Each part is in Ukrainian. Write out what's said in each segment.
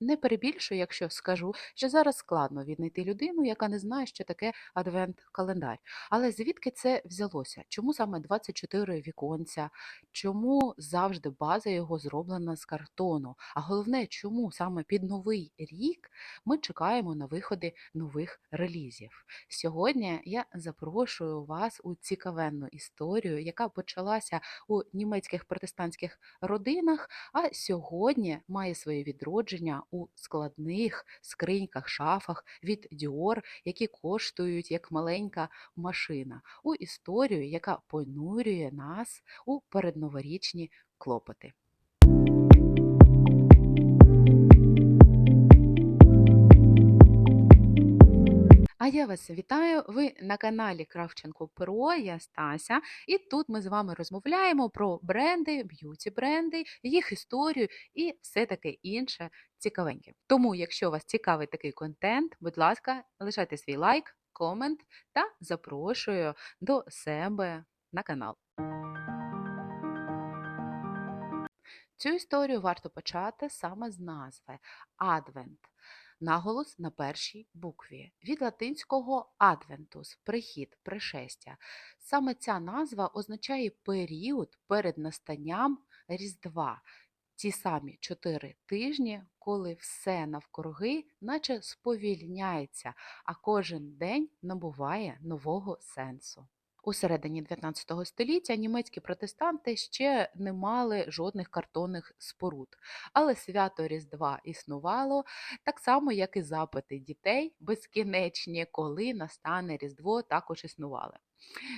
Не перебільшую, якщо скажу, що зараз складно віднайти людину, яка не знає, що таке адвент-календар. Але звідки це взялося? Чому саме 24 віконця? Чому завжди база його зроблена з картону? А головне, чому саме під новий рік ми чекаємо на виходи нових релізів? Сьогодні я запрошую вас у цікавенну історію, яка почалася у німецьких протестантських родинах, а сьогодні має своє відродження у складних скриньках, шафах від Dior, які коштують як маленька машина, у історію, яка понурює нас у передноворічні клопоти. А я вас вітаю. Ви на каналі Кравченко Про, я Стася, і тут ми з вами розмовляємо про бренди, б'юті бренди, їх історію і все таке інше цікавеньке. Тому, якщо вас цікавий такий контент, будь ласка, лишайте свій лайк, комент та запрошую до себе на канал. Цю історію варто почати саме з назви Адвент. Наголос на першій букві від латинського адвентус прихід, пришестя. Саме ця назва означає період перед настанням Різдва. Ті самі чотири тижні, коли все навкруги, наче сповільняється, а кожен день набуває нового сенсу. У середині 19 століття німецькі протестанти ще не мали жодних картонних споруд, але свято Різдва існувало так само, як і запити дітей безкінечні, коли настане Різдво, також існували.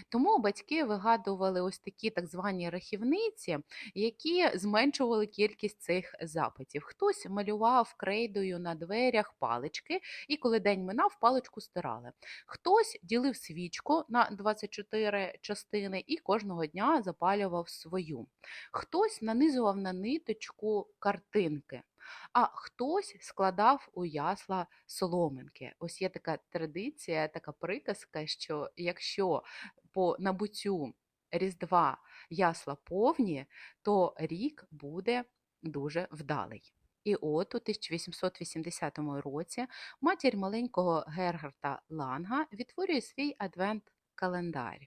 Тому батьки вигадували ось такі так звані рахівниці, які зменшували кількість цих запитів. Хтось малював крейдою на дверях палички, і коли день минав, паличку стирали. Хтось ділив свічку на 24 частини і кожного дня запалював свою. Хтось нанизував на ниточку картинки. А хтось складав у ясла соломинки. Ось є така традиція, така приказка, що якщо по набуттю Різдва ясла повні, то рік буде дуже вдалий. І от у 1880 році матір маленького Гергарта Ланга відтворює свій адвент-календар.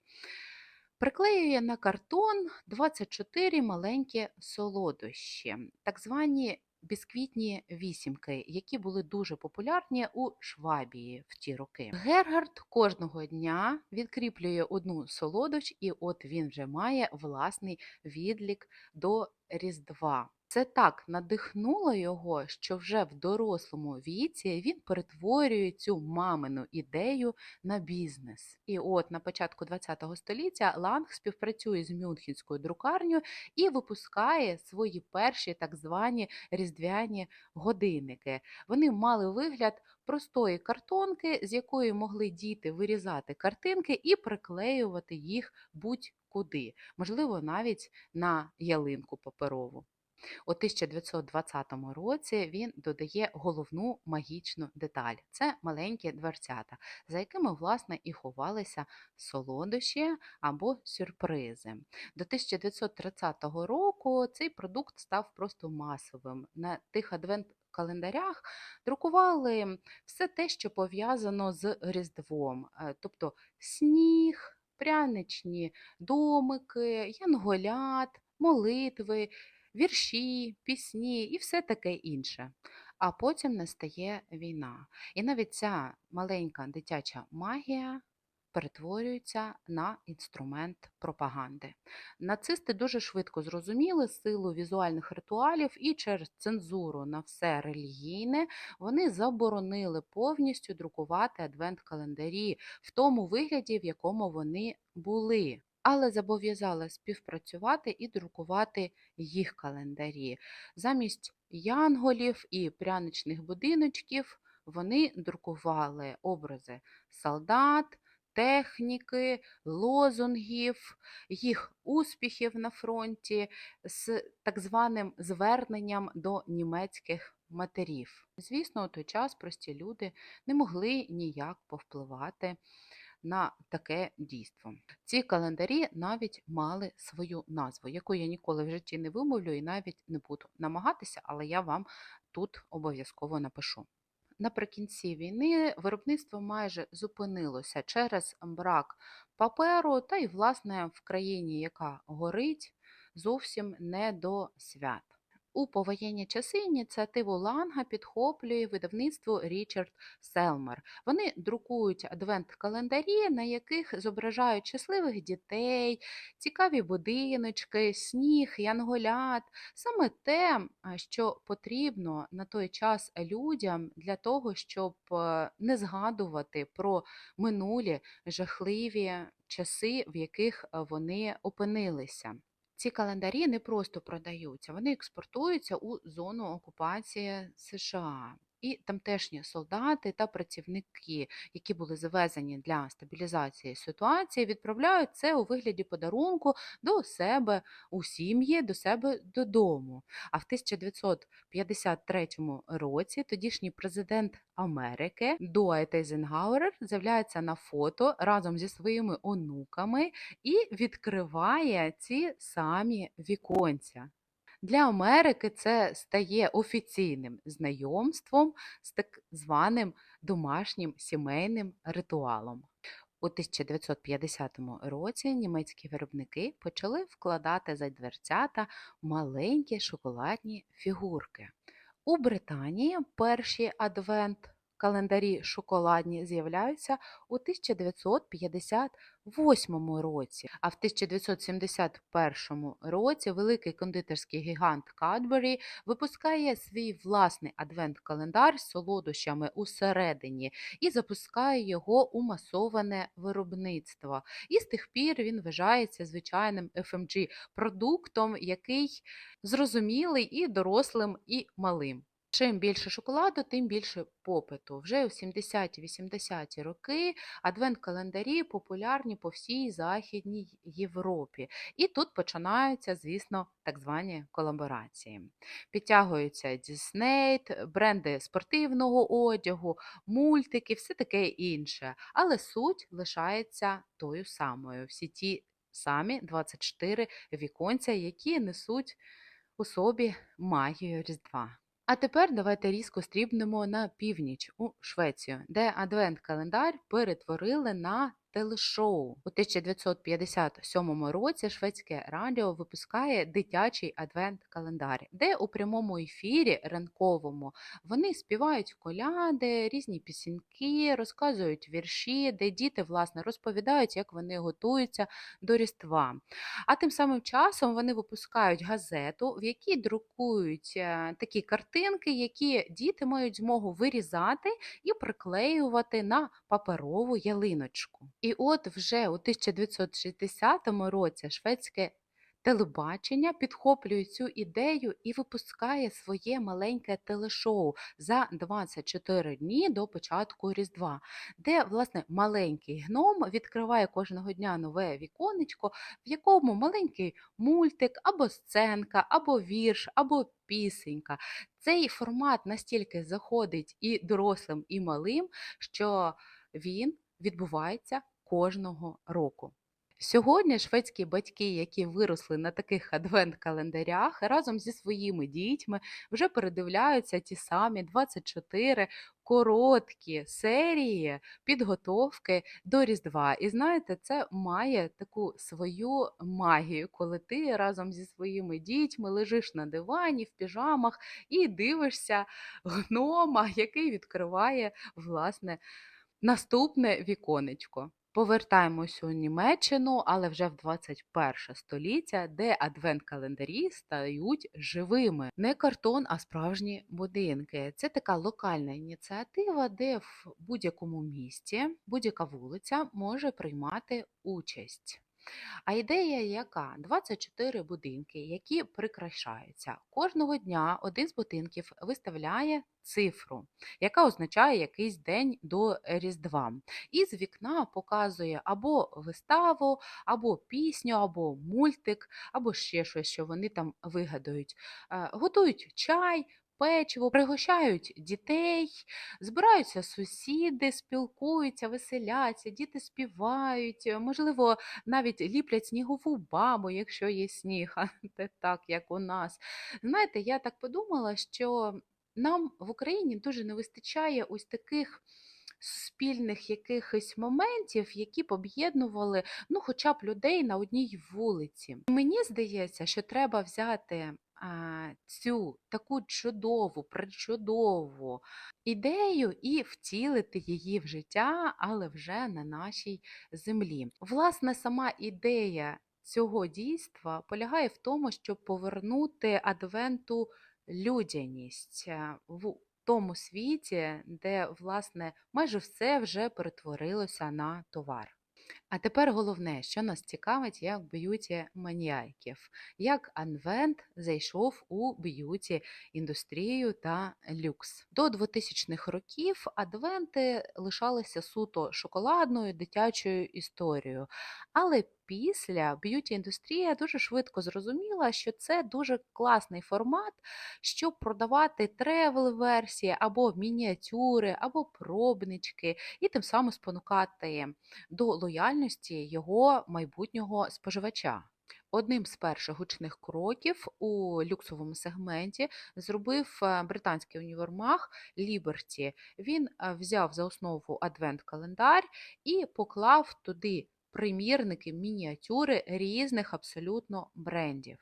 Приклеює на картон 24 маленькі солодощі, так звані бісквітні вісімки, які були дуже популярні у Швабії в ті роки. Гергард кожного дня відкріплює одну солодощ, і от він вже має власний відлік до Різдва. Це так надихнуло його, що вже в дорослому віці він перетворює цю мамину ідею на бізнес. І от на початку ХХ століття Ланг співпрацює з Мюнхенською друкарнею і випускає свої перші так звані різдвяні годинники. Вони мали вигляд простої картонки, з якої могли діти вирізати картинки і приклеювати їх будь-куди, можливо, навіть на ялинку паперову. У 1920 році він додає головну магічну деталь це маленькі дверцята, за якими, власне, і ховалися солодощі або сюрпризи. До 1930 року цей продукт став просто масовим. На тих адвент календарях друкували все те, що пов'язано з Різдвом, е, тобто сніг, пряничні домики, янголят, молитви вірші, пісні і все таке інше. А потім настає війна. І навіть ця маленька дитяча магія перетворюється на інструмент пропаганди. Нацисти дуже швидко зрозуміли силу візуальних ритуалів і через цензуру на все релігійне вони заборонили повністю друкувати адвент-календарі в тому вигляді, в якому вони були але зобов'язала співпрацювати і друкувати їх календарі. Замість янголів і пряничних будиночків вони друкували образи солдат, техніки, лозунгів, їх успіхів на фронті з так званим зверненням до німецьких матерів. Звісно, у той час прості люди не могли ніяк повпливати на таке дійство. Ці календарі навіть мали свою назву, яку я ніколи в житті не вимовлю і навіть не буду намагатися, але я вам тут обов'язково напишу. Наприкінці війни виробництво майже зупинилося через брак паперу, та й, власне, в країні, яка горить, зовсім не до свят. У повоєнні часи ініціативу Ланга підхоплює видавництво Річард Селмер. Вони друкують адвент-календарі, на яких зображають щасливих дітей, цікаві будиночки, сніг, янголят, саме те, що потрібно на той час людям для того, щоб е, не згадувати про минулі жахливі часи, в яких е, вони опинилися. Ці календарі не просто продаються, вони експортуються у зону окупації США. І тамтешні солдати та працівники, які були завезені для стабілізації ситуації, відправляють це у вигляді подарунку до себе у сім'ї, до себе додому. А в 1953 році тодішній президент Америки Дуайт Ейзенгауер з'являється на фото разом зі своїми онуками і відкриває ці самі віконця. Для Америки це стає офіційним знайомством з так званим домашнім сімейним ритуалом. У 1950 році німецькі виробники почали вкладати за дверцята маленькі шоколадні фігурки. У Британії перші адвент календарі шоколадні з'являються у 1958 році, а в 1971 році великий кондитерський гігант Cadbury випускає свій власний адвент-календар з солодощами усередині і запускає його у масоване виробництво. І з тих пір він вважається звичайним FMG продуктом, який зрозумілий і дорослим, і малим. Чим більше шоколаду, тим більше попиту. Вже у 70-80-ті роки адвент-календарі популярні по всій Західній Європі. І тут починаються, звісно, так звані колаборації. Підтягуються Дісней, бренди спортивного одягу, мультики, все таке інше. Але суть лишається тою самою. Всі ті самі 24 віконця, які несуть у собі магію Різдва. А тепер давайте різко стрібнемо на північ у Швецію, де адвент-календар перетворили на телешоу. У 1957 році шведське радіо випускає дитячий адвент-календар, де у прямому ефірі ранковому вони співають коляди, різні пісеньки, розказують вірші, де діти власне розповідають, як вони готуються до Різдва. А тим самим часом вони випускають газету, в якій друкують е, такі картинки, які діти мають змогу вирізати і приклеювати на паперову ялиночку. І от вже у 1960 році шведське телебачення підхоплює цю ідею і випускає своє маленьке телешоу за 24 дні до початку Різдва, де власне маленький гном відкриває кожного дня нове віконечко, в якому маленький мультик або сценка, або вірш, або пісенька. Цей формат настільки заходить і дорослим, і малим, що він відбувається кожного року. Сьогодні шведські батьки, які виросли на таких адвент-календарях, разом зі своїми дітьми вже передивляються ті самі 24 короткі серії підготовки до Різдва. І знаєте, це має таку свою магію, коли ти разом зі своїми дітьми лежиш на дивані в піжамах і дивишся гнома, який відкриває власне наступне віконечко. Повертаємось у Німеччину, але вже в 21 століття, де адвент-календарі стають живими. Не картон, а справжні будинки. Це така локальна ініціатива, де в будь-якому місті будь-яка вулиця може приймати участь. А ідея яка? 24 будинки, які прикрашаються. Кожного дня один з будинків виставляє цифру, яка означає якийсь день до Різдва. І з вікна показує або виставу, або пісню, або мультик, або ще щось, що вони там вигадають. Е, Готують чай. Печиво, пригощають дітей, збираються сусіди, спілкуються, веселяться, діти співають, е, можливо, навіть ліплять снігову бабу, якщо є сніг, а не так, як у нас. Знаєте, я так подумала, що нам в Україні дуже не вистачає ось таких спільних якихось моментів, які б об'єднували ну, хоча б людей на одній вулиці. Мені здається, що треба взяти цю таку чудову, причудову ідею і втілити її в життя, але вже на нашій землі. Власне, сама ідея цього дійства полягає в тому, щоб повернути адвенту людяність е, в тому світі, де, власне, майже все вже перетворилося на товар. А тепер головне, що нас цікавить, як б'юті маніяків, як Анвент зайшов у б'юті індустрію та люкс. До 2000-х років адвенти лишалися суто шоколадною дитячою історією. Але після б'юті індустрія дуже швидко зрозуміла, що це дуже класний формат, щоб продавати тревел-версії або мініатюри, або пробнички, і тим самим спонукати до лояльності його майбутнього споживача. Одним з перших гучних кроків у люксовому сегменті зробив е, британський універмаг Ліберті. Він е, взяв за основу адвент-календар і поклав туди примірники, мініатюри різних абсолютно брендів.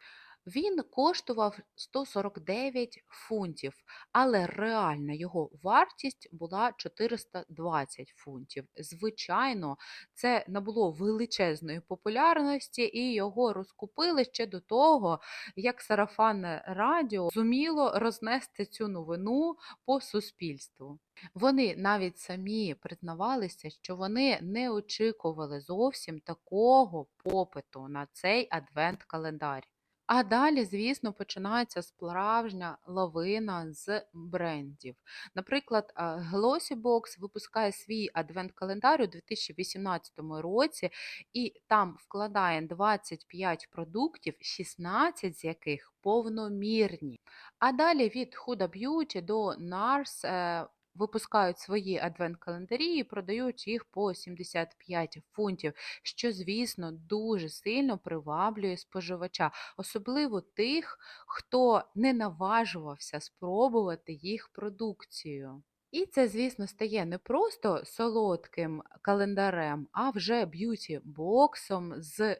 Він коштував 149 фунтів, але реальна його вартість була 420 фунтів. Звичайно, це набуло величезної популярності, і його розкупили ще до того, як сарафанне радіо зуміло рознести цю новину по суспільству. Вони навіть самі признавалися, що вони не очікували зовсім такого попиту на цей адвент-календар. А далі, звісно, починається справжня лавина з брендів. Наприклад, Glossybox випускає свій адвент-календар у 2018 році, і там вкладає 25 продуктів, 16 з яких повномірні. А далі від Huda Beauty до NARS е, випускають свої адвент-календарі і продають їх по 75 фунтів, що, звісно, дуже сильно приваблює споживача, особливо тих, хто не наважувався спробувати їх продукцію. І це, звісно, стає не просто солодким календарем, а вже б'юті-боксом з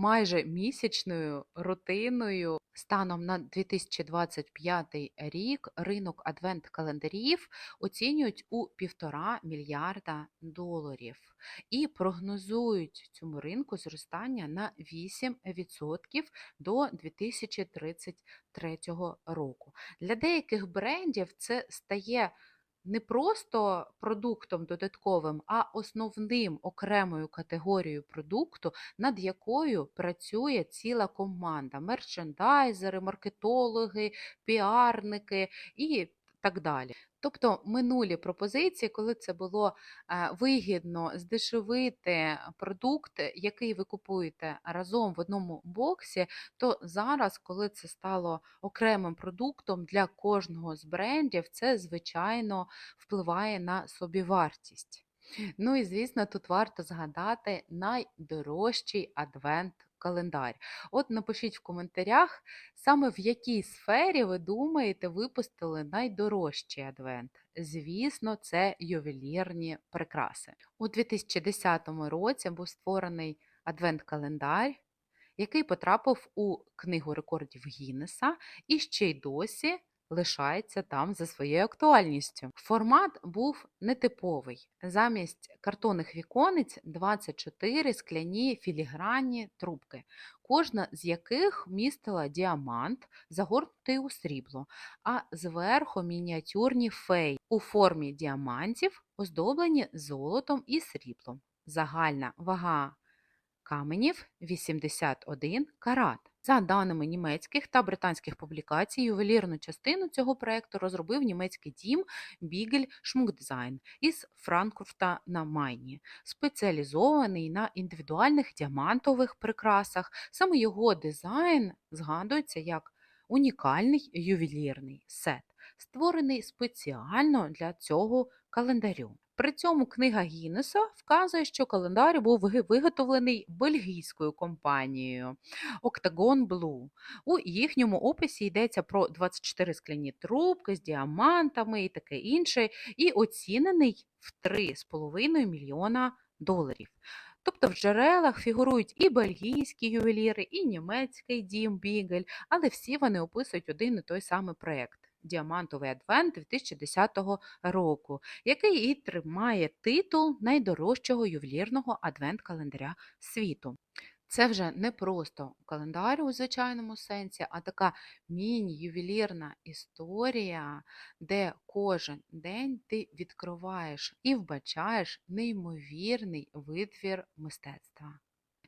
майже місячною рутиною. Станом на 2025 рік ринок адвент-календарів оцінюють у півтора мільярда доларів і прогнозують цьому ринку зростання на 8% до 2033 року. Для деяких брендів це стає не просто продуктом додатковим, а основним окремою категорією продукту, над якою працює ціла команда: мерчендайзери, маркетологи, піарники і так далі. Тобто минулі пропозиції, коли це було е, вигідно здешевити продукт, який ви купуєте разом в одному боксі, то зараз, коли це стало окремим продуктом для кожного з брендів, це звичайно впливає на собівартість. Ну і звісно, тут варто згадати найдорожчий адвент. Календар. От напишіть в коментарях, саме в якій сфері ви думаєте, випустили найдорожчий адвент. Звісно, це ювелірні прикраси. У 2010 році був створений адвент-календар, який потрапив у Книгу рекордів Гіннеса і ще й досі лишається там за своєю актуальністю. Формат був нетиповий. Замість картонних віконець 24 скляні філігранні трубки, кожна з яких містила діамант, загорнутий у срібло, а зверху мініатюрні феї у формі діамантів, оздоблені золотом і сріблом. Загальна вага каменів 81 карат. За даними німецьких та британських публікацій, ювелірну частину цього проекту розробив німецький дім Бігель Шмукдизайн із Франкфурта на Майні, спеціалізований на індивідуальних діамантових прикрасах. Саме його дизайн згадується як унікальний ювелірний сет, створений спеціально для цього календарю. При цьому книга Гіннеса вказує, що календар був виготовлений бельгійською компанією Octagon Blue. У їхньому описі йдеться про 24 скляні трубки з діамантами і таке інше, і оцінений в 3,5 мільйона доларів. Тобто в джерелах фігурують і бельгійські ювеліри, і німецький дім Бігель, але всі вони описують один і той самий проєкт. Діамантовий адвент 2010 року, який і тримає титул найдорожчого ювелірного адвент-календаря світу. Це вже не просто календар у звичайному сенсі, а така міні-ювелірна історія, де кожен день ти відкриваєш і вбачаєш неймовірний витвір мистецтва.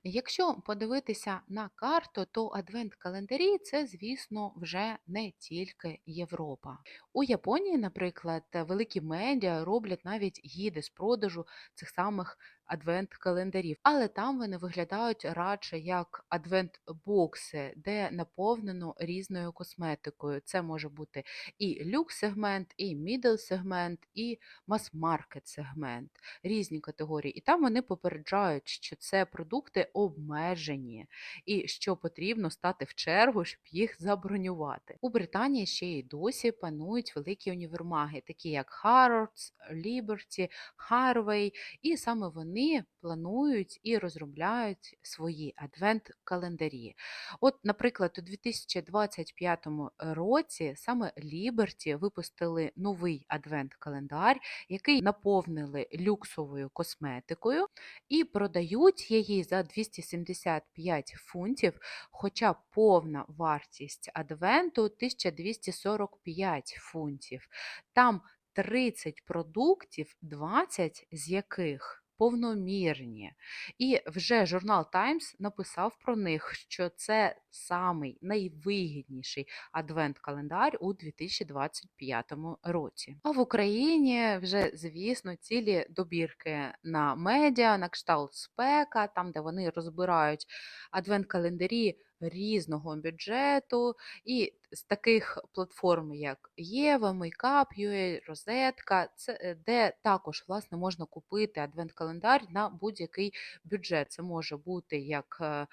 Якщо подивитися на карту, то адвент-календарі це, звісно, вже не тільки Європа. У Японії, наприклад, великі медіа роблять навіть гіди з продажу цих самих адвент-календарів, але там вони виглядають радше як адвент-бокси, де наповнено різною косметикою. Це може бути і люкс-сегмент, і мідл-сегмент, і мас-маркет-сегмент, різні категорії. І там вони попереджають, що це продукти обмежені і що потрібно стати в чергу, щоб їх забронювати. У Британії ще й досі панують великі універмаги, такі як Harrods, Liberty, Harvey, і саме вони планують і розробляють свої адвент-календарі. От, наприклад, у 2025 році саме Liberty випустили новий адвент-календар, який наповнили люксовою косметикою і продають її за 275 фунтів, хоча повна вартість адвенту 1245 фунтів. Там 30 продуктів, 20 з яких повномірні. І вже журнал Times написав про них, що це самий найвигідніший адвент-календар у 2025 році. А в Україні вже, звісно, цілі добірки на медіа, на кшталт спека, там, де вони розбирають адвент-календарі різного бюджету, і з таких платформ, як Єва, Makeup.ua, Розетка, це е, де також власне можна купити адвент-календар на будь-який бюджет. Це може бути як е,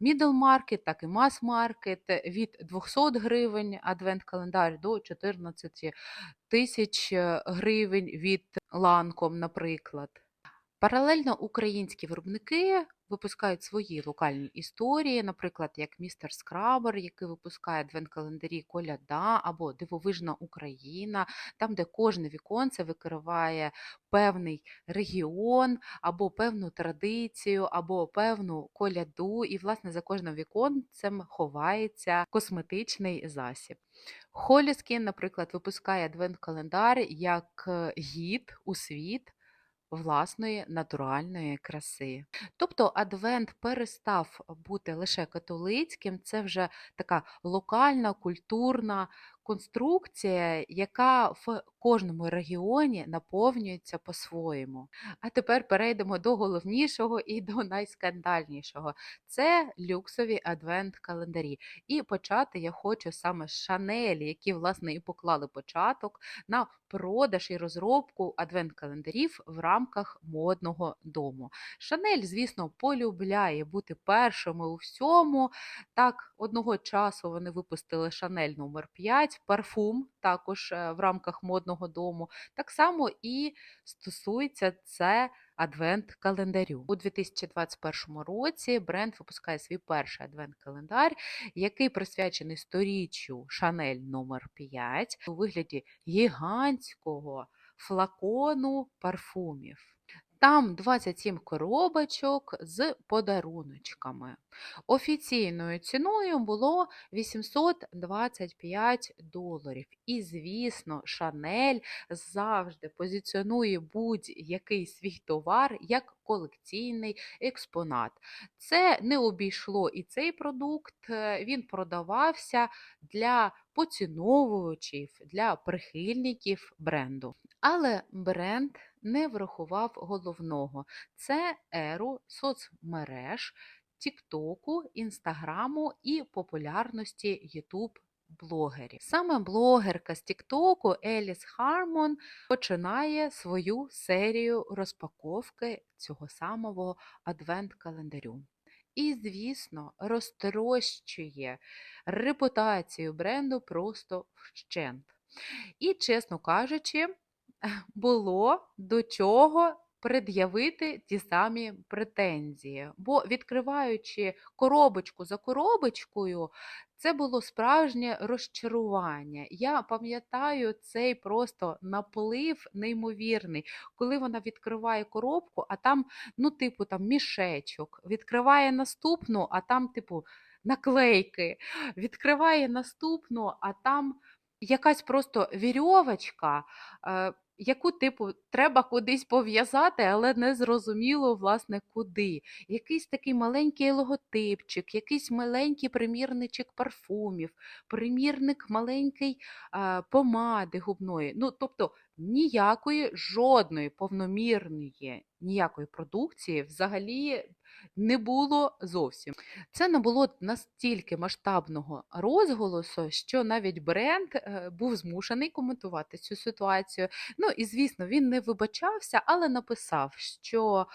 middle market, так і mass market, від 200 гривень адвент-календар до 14 тисяч е, гривень від ланком, наприклад. Паралельно українські виробники випускають свої локальні історії, наприклад, як містер Скрабер, який випускає адвент-календарі Коляда або Дивовижна Україна, там, де кожне віконце викриває певний регіон, або певну традицію, або певну коляду, і, власне, за кожним віконцем ховається косметичний засіб. Холіскін, наприклад, випускає адвент-календар як е, гід у світ власної натуральної краси. Тобто адвент перестав бути лише католицьким, це вже така локальна, культурна конструкція, яка в кожному регіоні наповнюється по-своєму. А тепер перейдемо до головнішого і до найскандальнішого. Це люксові адвент-календарі. І почати я хочу саме з Шанелі, які, власне, і поклали початок на продаж і розробку адвент-календарів в рамках модного дому. Шанель, звісно, полюбляє бути першими у всьому. Так, одного часу вони випустили Шанель номер 5 парфум також е, в рамках модного дому. Так само і стосується це адвент-календарю. У 2021 році бренд випускає свій перший адвент-календар, який присвячений сторіччю Шанель номер 5 у вигляді гігантського флакону парфумів. Там 27 коробочок з подаруночками. Офіційною ціною було 825 доларів. І, звісно, Шанель завжди позиціонує будь-який свій товар як колекційний експонат. Це не обійшло і цей продукт, е, він продавався для поціновувачів, для прихильників бренду. Але бренд не врахував головного: це еру соцмереж, Тіктоку, Інстаграму і популярності Ютуб блогерів. Саме блогерка з Тіктоку Еліс Хармон починає свою серію розпаковки цього самого адвент-календарю. І, звісно, розтрощує репутацію бренду просто вщент. І, чесно кажучи, було до чого пред'явити ті самі претензії. Бо відкриваючи коробочку за коробочкою, це було справжнє розчарування. Я пам'ятаю цей просто наплив неймовірний, коли вона відкриває коробку, а там, ну, типу, там мішечок, відкриває наступну, а там, типу, наклейки, відкриває наступну, а там якась просто вірьовочка, е, яку, типу, треба кудись пов'язати, але не зрозуміло, власне, куди. Якийсь такий маленький логотипчик, якийсь маленький примірничок парфумів, примірник маленький е, помади губної. Ну, тобто ніякої жодної повномірної ніякої продукції взагалі не було зовсім. Це не було настільки масштабного розголосу, що навіть бренд е, був змушений коментувати цю ситуацію. Ну і звісно, він не вибачався, але написав, що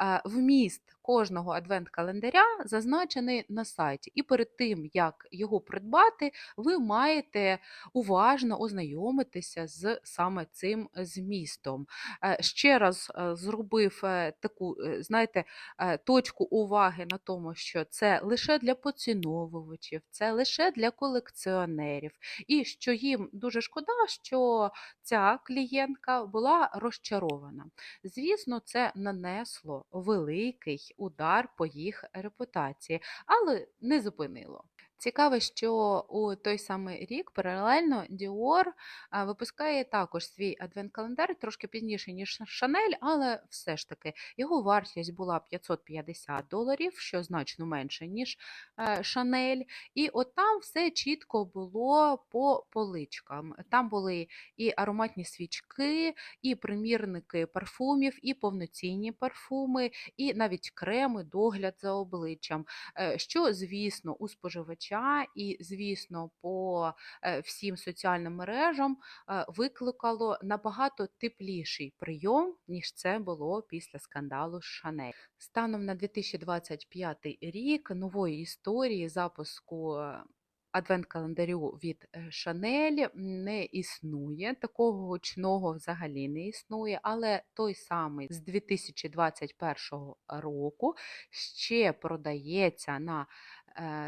е, вміст кожного адвент-календаря зазначений на сайті. І перед тим, як його придбати, ви маєте уважно ознайомитися з саме цим змістом. Е, Ще раз е, зробив е, таку, знаєте, точку уваги на тому, що це лише для поціновувачів, це лише для колекціонерів, і що їм дуже шкода, що ця клієнтка була розчарована. Звісно, це нанесло великий удар по їх репутації, але не зупинило. Цікаво, що у той самий рік паралельно Dior випускає також свій адвент-календар трошки пізніше, ніж Шанель, але все ж таки його вартість була 550 доларів, що значно менше, ніж е, Шанель. І от там все чітко було по поличкам. Там були і ароматні свічки, і примірники парфумів, і повноцінні парфуми, і навіть креми, догляд за обличчям. Е, Що, звісно, у споживача і, звісно, по е, всім соціальним мережам е, викликало набагато тепліший прийом, ніж це було після скандалу з Шанель. Станом на 2025 рік нової історії запуску. е, Адвент-календарю від Шанель не існує, такого гучного взагалі не існує, але той самий з 2021 року ще продається на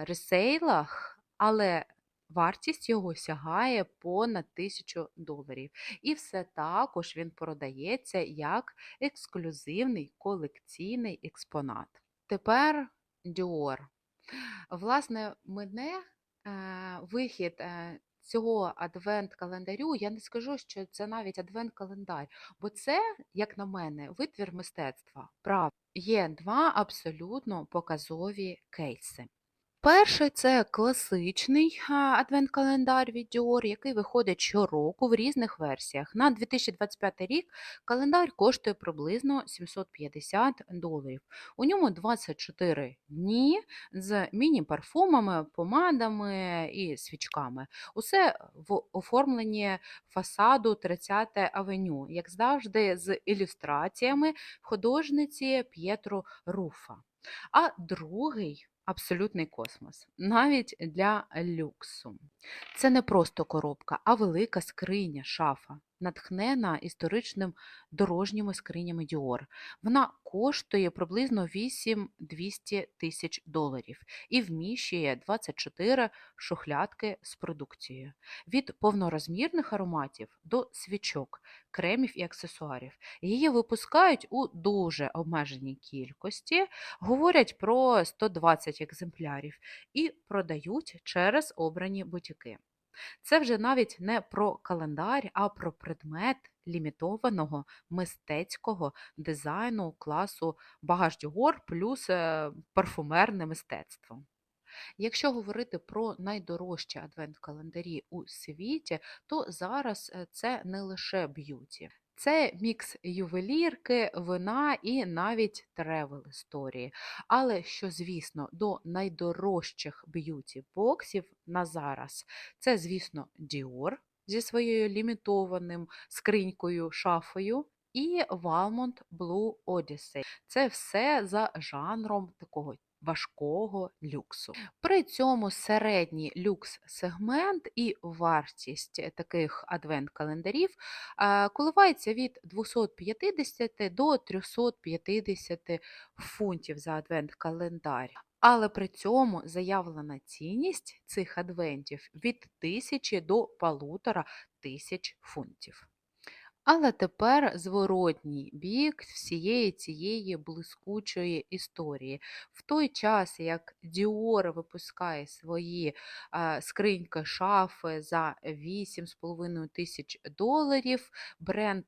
ресейлах, але вартість його сягає понад 1000 доларів. І все також він продається як ексклюзивний колекційний експонат. Тепер Dior. Власне, мене е, вихід е, цього адвент-календарю, я не скажу, що це навіть адвент-календар, бо це, як на мене, витвір мистецтва. Правда, є два абсолютно показові кейси. Перший це класичний адвент-календар від Dior, який виходить щороку в різних версіях. На 2025 рік календар коштує приблизно 750 доларів. У ньому 24 дні з міні-парфумами, помадами і свічками. Усе в оформленні фасаду 30 авеню, як завжди, з ілюстраціями художниці П'єтро Руфа. А другий абсолютний космос, навіть для люксу. Це не просто коробка, а велика скриня, шафа, натхнена історичним дорожніми скринями Dior. Вона коштує приблизно 8-200 тисяч доларів і вміщує 24 шухлядки з продукцією. Від повнорозмірних ароматів до свічок, кремів і аксесуарів. Її випускають у дуже обмеженій кількості, говорять про 120 екземплярів і продають через обрані бутіки. Це вже навіть не про календар, а про предмет лімітованого мистецького дизайну класу багаж Dior плюс е, парфумерне мистецтво. Якщо говорити про найдорожчі адвент-календарі у світі, то зараз е, це не лише б'юті. Це мікс ювелірки, вина і навіть тревел історії. Але що, звісно, до найдорожчих б'юті боксів на зараз це, звісно, Dior зі своєю лімітованим скринькою, шафою. І Valmont Blue Odyssey. Це все за жанром такого важкого люксу. При цьому середній люкс-сегмент і вартість таких адвент-календарів коливається від 250 до 350 фунтів за адвент-календар. Але при цьому заявлена цінність цих адвентів від 1000 до 1500 фунтів. Але тепер зворотній бік всієї цієї блискучої історії. В той час, як Dior випускає свої а, скриньки шафи за 8,5 тисяч доларів, бренд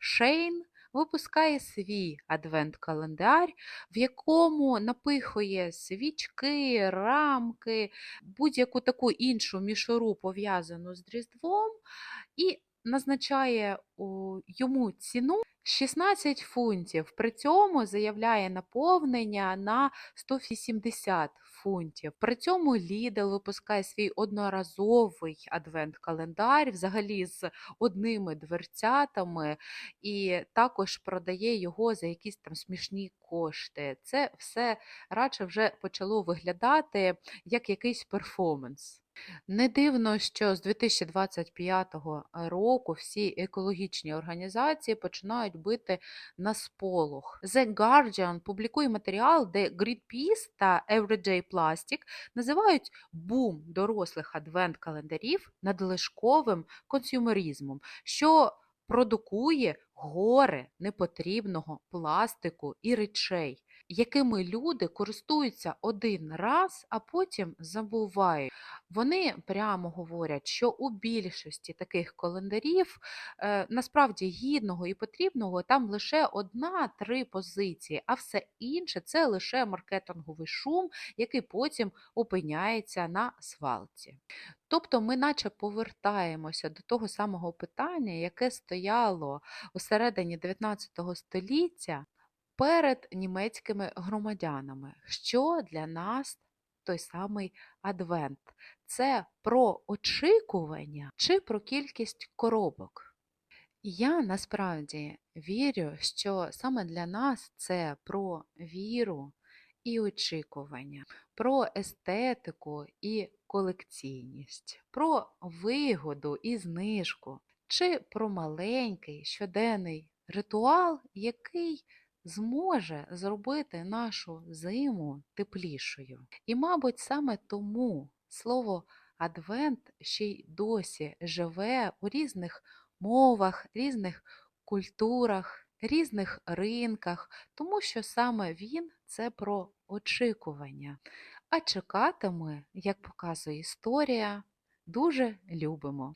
Shane випускає свій адвент-календар, в якому напихує свічки, рамки, будь-яку таку іншу мішуру пов'язану з Різдвом. і назначає йому ціну 16 фунтів. При цьому заявляє наповнення на 180 фунтів. При цьому Lidl випускає свій одноразовий адвент-календар, взагалі з одними дверцятами, і також продає його за якісь там смішні кошти. Це все радше вже почало виглядати як якийсь перформанс. Не дивно, що з 2025 року всі екологічні організації починають бити на сполох. The Guardian публікує матеріал, де Greenpeace та Everyday Plastic називають бум дорослих адвент-календарів надлишковим консюмеризмом, що продукує гори непотрібного пластику і речей, якими люди користуються один раз, а потім забувають. Вони прямо говорять, що у більшості таких календарів е, насправді гідного і потрібного там лише одна-три позиції, а все інше це лише маркетинговий шум, який потім опиняється на свалці. Тобто ми наче повертаємося до того самого питання, яке стояло у середині 19 століття перед німецькими громадянами, що для нас той самий адвент. Це про очікування чи про кількість коробок. Я насправді вірю, що саме для нас це про віру і очікування, про естетику і колекційність, про вигоду і знижку, чи про маленький щоденний ритуал, який зможе зробити нашу зиму теплішою. І, мабуть, саме тому слово адвент ще й досі живе у різних мовах, різних культурах, різних ринках, тому що саме він це про очікування. А чекати ми, як показує історія, дуже любимо.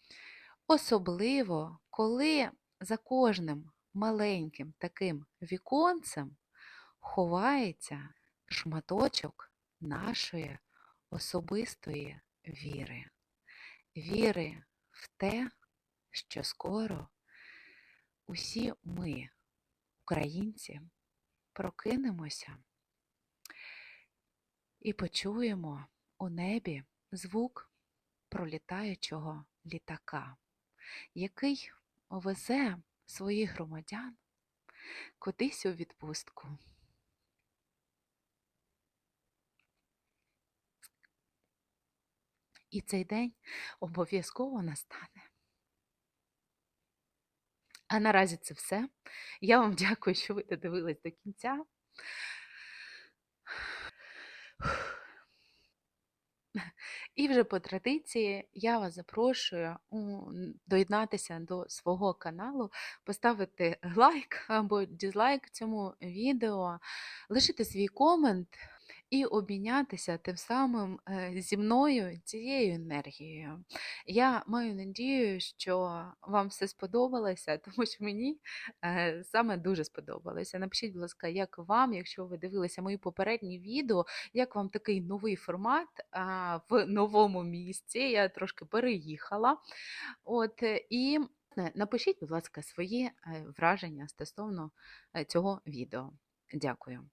Особливо, коли за кожним маленьким таким віконцем ховається шматочок нашої особистої віри, віри в те, що скоро усі ми, українці, прокинемося і почуємо у небі звук пролітаючого літака, який везе своїх громадян кудись у відпустку. І цей день обов'язково настане. А наразі це все. Я вам дякую, що ви додивились до кінця. І вже по традиції я вас запрошую доєднатися до свого каналу, поставити лайк або дізлайк цьому відео, лишити свій комент і обмінятися тим самим е, зі мною цією енергією. Я маю надію, що вам все сподобалося, тому що мені е, саме дуже сподобалося. Напишіть, будь ласка, як вам, якщо ви дивилися мої попередні відео, як вам такий новий формат в новому місці. Я трошки переїхала. От, І Власне, напишіть, будь ласка, свої е, враження стосовно е, цього відео. Дякую.